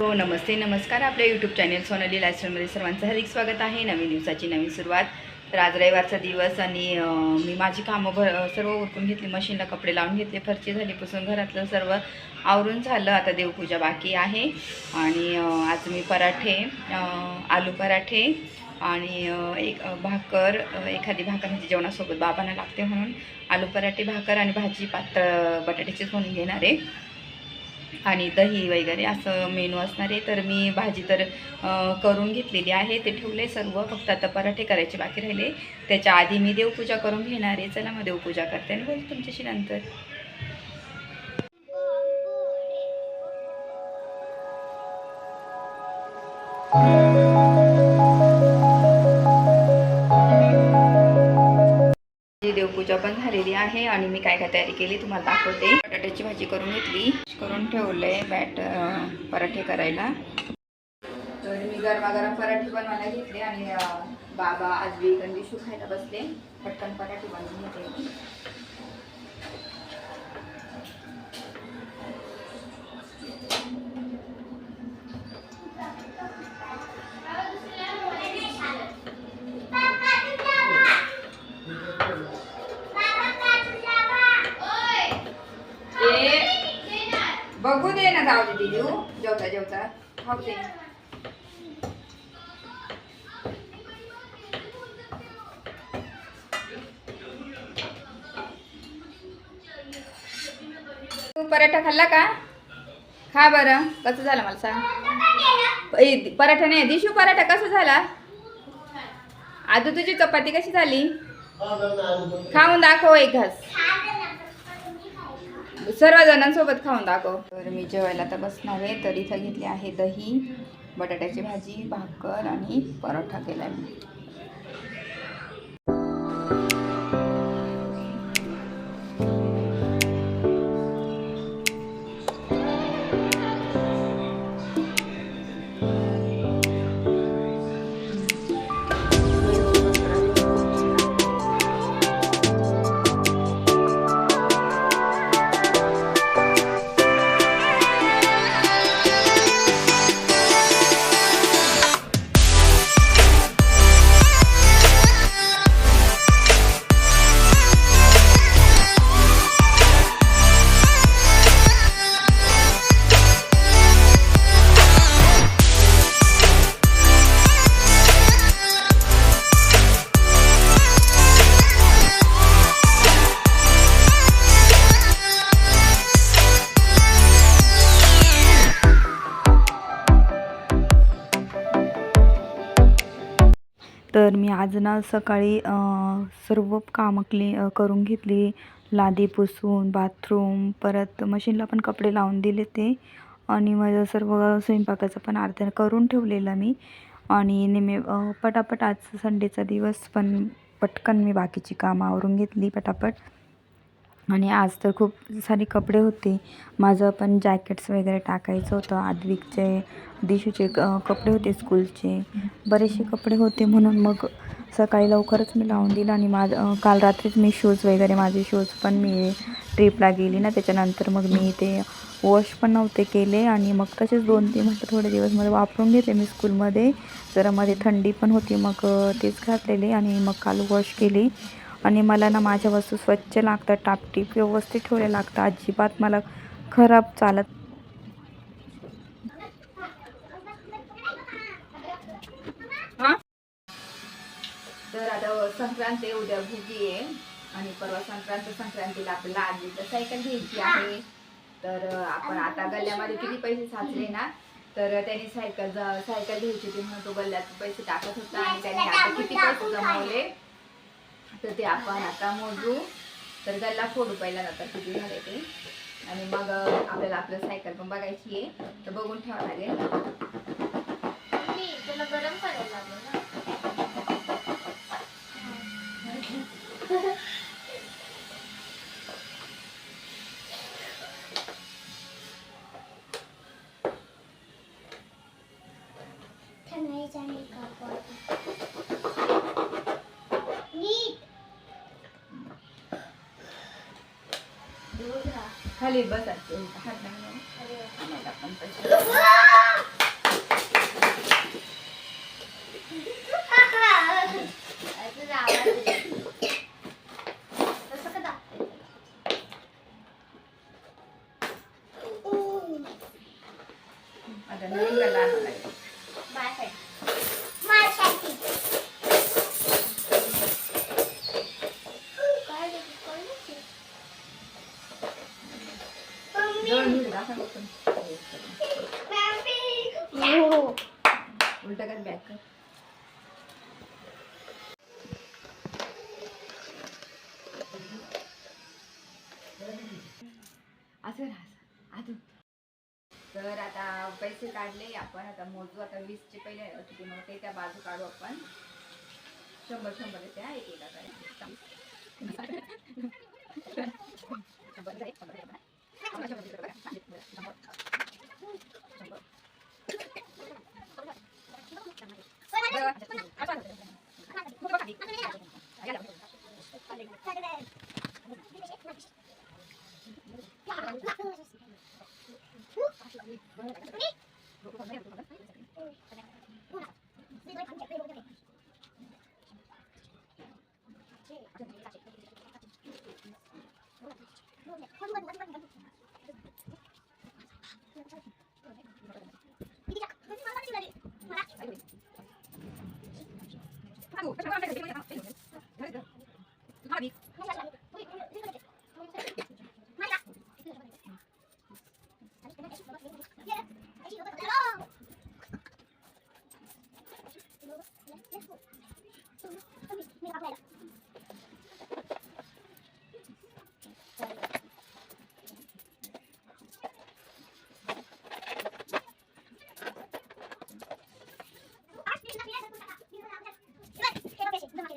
हो नमस्ते नमस्कार. आपल्या यूट्यूब चॅनेल सोनाली लायस्टरमध्ये सर्वांचं हार्दिक स्वागत आहे. नवीन दिवसाची नवीन सुरुवात. तर आज रविवारचा दिवस आणि मी माझी कामं भर सर्व उरकून घेतली. मशीनला कपडे लावून घेतले. फरची झाली पुसून घरातलं सर्व आवरून झालं. आता देवपूजा बाकी आहे. आणि आज मी पराठे आलू पराठे आणि एक भाकर एखादी भाकर म्हणजे जेवणासोबत बाबांना लागते म्हणून आलू पराठे भाकर आणि भाजी पातळ बटाट्याचीच म्हणून घेणार आहे. आणि दही वगैरे असं मेनू असणार आहे तर मी भाजी तर करून घेतलेली आहे. ते ठेवले सर्व. फक्त आता पराठे करायचे बाकी राहिले. त्याच्या आधी मी देवपूजा करून घेणार आहे. चला मग देवपूजा करते आणि बोल तुमच्याशी नंतर. माझी देवपूजा पण झालेली आहे आणि मी काय काय तयारी केली तुम्हाला दाखवते. बटाट्याची भाजी करून घेतली. करून ठेवलंय बॅट पराठे करायला. तर मी गरमागरम पराठे बनवायला घेतले आणि बाबा आजवी कंदिशू खायला बसले. पटकन पराठे बनवून घेते खाऊ दे तू पराठा खाल्ला का? खा बरं. कसं झालं मला सांग. पराठा नाही दिशू पराठा कसा झाला? आधी तुझी चपाती कशी झाली? खाऊन दाखव एक घास. सर्व जणांसोबत खाऊन दाखव. तर मी जेवायला तर बसणार आहे. तर इथं घेतली आहे दही बटाट्याची भाजी भाकर आणि परोठा केला मी. तर मी आज ना सकाळी सर्व कामं क्ली करून घेतली. लादी पुसून बाथरूम परत मशीनला पण कपडे लावून दिले ते. आणि माझं सर्व स्वयंपाकाचं पण अर्ध्या करून ठेवलेलं मी. आणि निमे पटापट आज संडेचा दिवस पण पटकन मी बाकीची कामं आवरून घेतली पटापट. आणि आज तर खूप सारे कपडे होते. माझं पण जॅकेट्स वगैरे टाकायचं होतं. आद्विकचे दिशूचे क- कपडे होते स्कूलचे बरेचसे कपडे होते म्हणून मग सकाळी लवकरच मी लावून दिलं आणि माझं काल रात्रीच मी शूज वगैरे माझे शूज पण मी ट्रिपला गेली ना. त्याच्यानंतर मग मी ते वॉश पण नव्हते केले आणि मग तसेच दोन तीन म्हटलं थोडे दिवसमध्ये वापरून घेते मी स्कूलमध्ये जरा मध्ये थंडी पण होती मग तेच घातलेले आणि मग काल वॉश केली. आणि मला ना माझ्या वस्तू स्वच्छ लागतात टापटीप व्यवस्थित ठेवले लागतात. अजिबात मला खराब चालत हा? तर आता संक्रांत आहे उद्या भुगी आहे. आणि परवा संक्रांत संक्रांतीला आपल्याला आजीला सायकल घ्यायची आहे. तर आपण आता गल्ल्यामध्ये किती पैसे साचले ना तर त्यांनी सायकल ज- सायकल घ्यायची होती म्हणून तो गल्ल्यात पैसे टाकत होता आणि त्याने आता किती पैसे जमवले? तर ते आपण आता मोजू. तर गल्ला फोडू पहिला जातात किती झाले ते. आणि मग आपल्याला आपलं सायकल पण बघायची आहे. तर बघून ठेवावं लागेल. नीट दूध राहा खाली बसायचं हात नाही लावून. अरे वा. आम्हाला पण असं राहा अजून. तर आता पैसे काढले आपण आता मोजू आता वीसचे पहिले किती नव्हते त्या बाजू काढू आपण. शंभर शंभर हा एक एक, शंभर एक, शंभर, शंभर एक, शंभर, शंभर.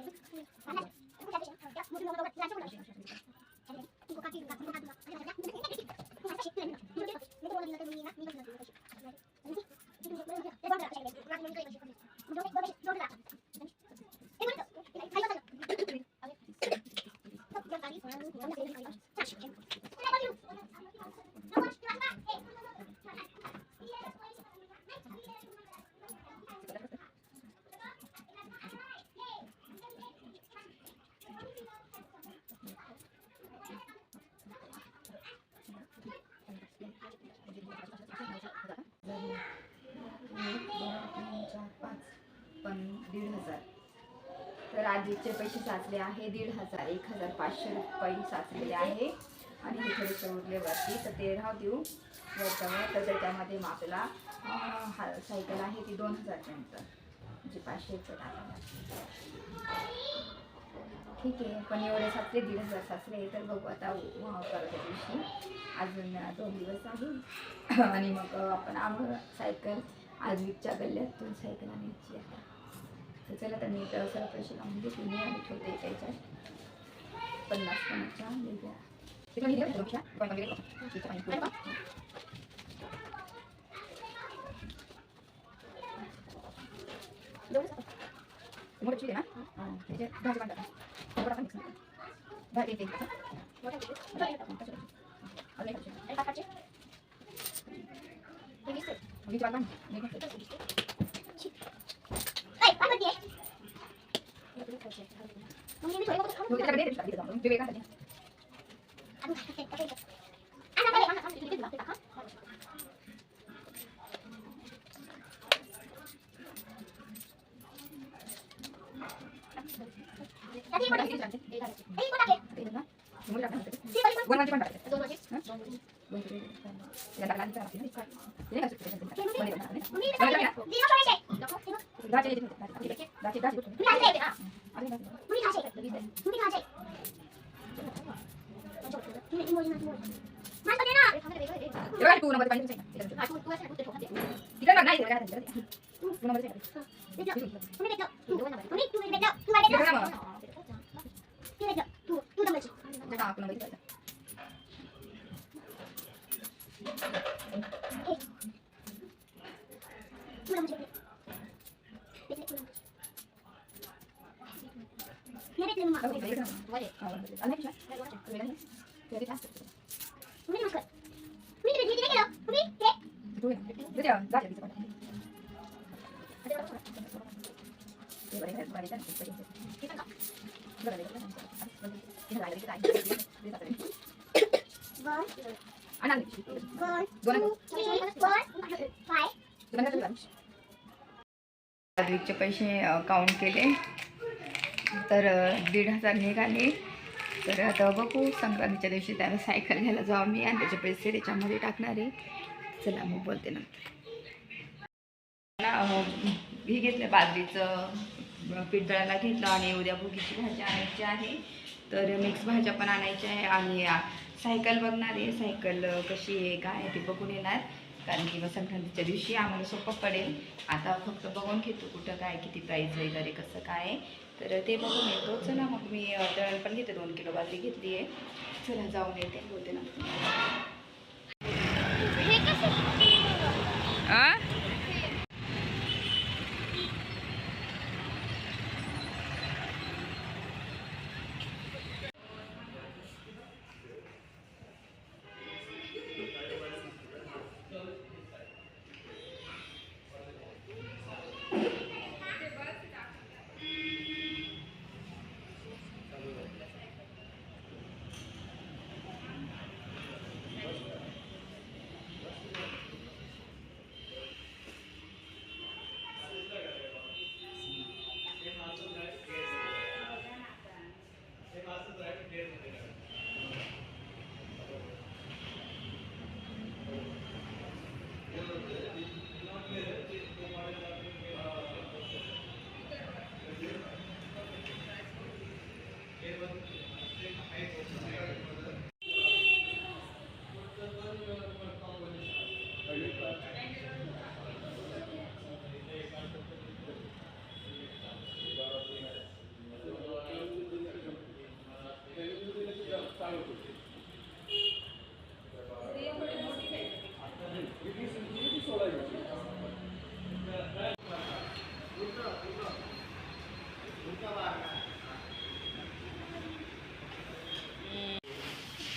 एक, दोन, तीन, चार, पाच. पण दीड हजार तर आजीचे पैसे साचले आहे दीड हजार एक हजार पाचशे रुपये साचलेले आहे. आणि हे थोडेसे उरले वरती तर ते राहू देऊ. वरच्यावर तर त्याच्यामध्ये मग आपल्याला हा सायकल आहे ती दोन हजारपर्यंत म्हणजे पाचशे रुपये टाकायला ठीक आहे पण एवढे साचले दीड हजार साचले तर बघू आता परत दिवशी. अजून दोन दिवस आहे. आणि मग आपण आम सायकल आजवीच्या गल्ल्यातून सायकल आणायची आता तर चला तर मी तर पैसे लावून घेतले मी आणि ठेवते त्याच्यात पन्नास पन्नासच्या वेगळ्या ते पण घेऊ पण ना? हां, दहा रुपये टाका. दहा वीस वाला Gracias. दे, त्याच्याकडे दे जाऊन. ते वेगळा दे. मोठा किती टाकते? ते ना. मोठे टाका ना ते. वन वनचे पण टाकायचे. हं? दोन किती? याला टाकला आणि त्याला टाकते ना. ते नाही का सुट्टी त्याच्यात? वन एक टाका ना. वन टाका ना. दहाचे याचे ठेवते. दहाचे. दहाचे, दहाचे ठेवते. अजून दहाचे. हे बघा, तू नंबर पाहिजे तुमच्या इकडे. तिकडे बघ, नाही, तिकडे काय तिकडे. तू नंबर इकडे. इकडे बघा मग. हा, तू नंबर इकडे. बघ, इकडे, इकडे. हा, वन, दोन, तीन. अजून एक पिशव्या? वेगळा नाही? वेगळी का? One, one, two, three, four, five. सात्विकचे पैसे काउंट केले तर दीड हजार निघाले. तर आता बघू संक्रांतीच्या दिवशी त्याला सायकल घ्यायला जाऊ आम्ही आणि त्याचे पैसे त्याच्यामध्ये टाकणार आहे. चला मग बोलते नंतर. ना, हे घेतलं बाजरीचं पीठ दळायला घेतलं आणि उद्या भुगीची भाजी आणायची आहे. तर मिक्स भाज्या पण आणायच्या आहे आणि सायकल बघणार आहे. सायकल कशी आहे काय आहे बघून येणार. कारण की मग संक्रांतीच्या दिवशी आम्हाला सोपं पडेल. आता फक्त बघून घेतो कुठं काय किती प्राईज वगैरे कसं काय आहे. तर ते बघून येतो. चला मग मी दळण पण घेते. दोन किलो बाजरी घेतली आहे. चला जाऊन येते. बोलते ना.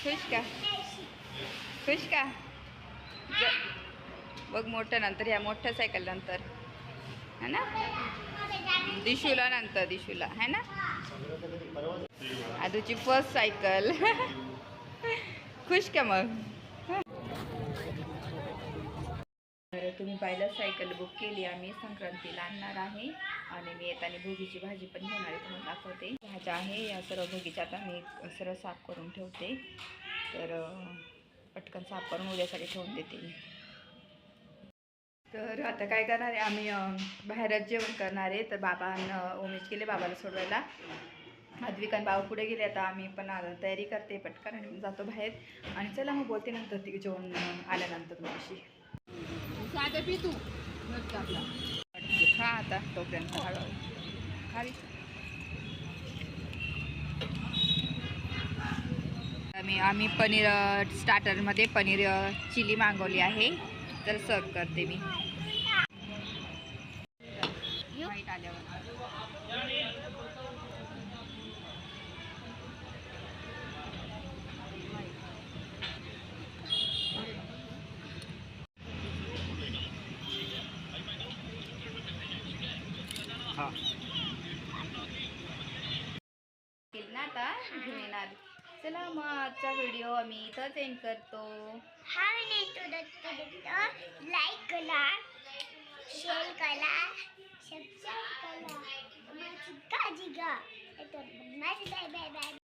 खुश का? खुश का? बघ मोठं नंतर या मोठ्या सायकल नंतर. है ना? दिशूला नंतर दिशूला. है ना? आदूची फर्स्ट सायकल खुश का मग? तुम्ही पाहिलं सायकल बुक केली. आम्ही संक्रांतीला आणणार आहे. आणि मी येताना भोगीची भाजी पण घेणार आहे तुम्हाला दाखवते. भाज्या आहे या सर्व भोगीच्या आता मी सर्व साफ करून ठेवते. तर पटकन साफ करून उद्यासाठी ठेवून देते मी. तर आता काय करणार आहे आम्ही बाहेरच जेवण करणार आहे. तर बाबानं उमेश गेले बाबाला सोडवायला. अद्विकान बाबा पुढे गेले आता आम्ही पण तयारी करते पटकन आणि जातो बाहेर. आणि चला मग बोलते नंतर ती जेवण आल्यानंतर तुमच्याशी. खा आता तोपर्यंत हळूहळू. खाली. आम्ही आम्ही पनीर स्टार्टरमध्ये पनीर चिली मागवली आहे. तर सर्व करते मी व्हाईट आल्यावर येईल ना आता घेऊन येणार चला मग आजचा व्हिडिओ आम्ही इथंच एंड करतो. हा व्हिडिओ लाईक करा शेअर करा सबस्क्राईब करा. माझी काळजी घ्या बाय बाय बाय.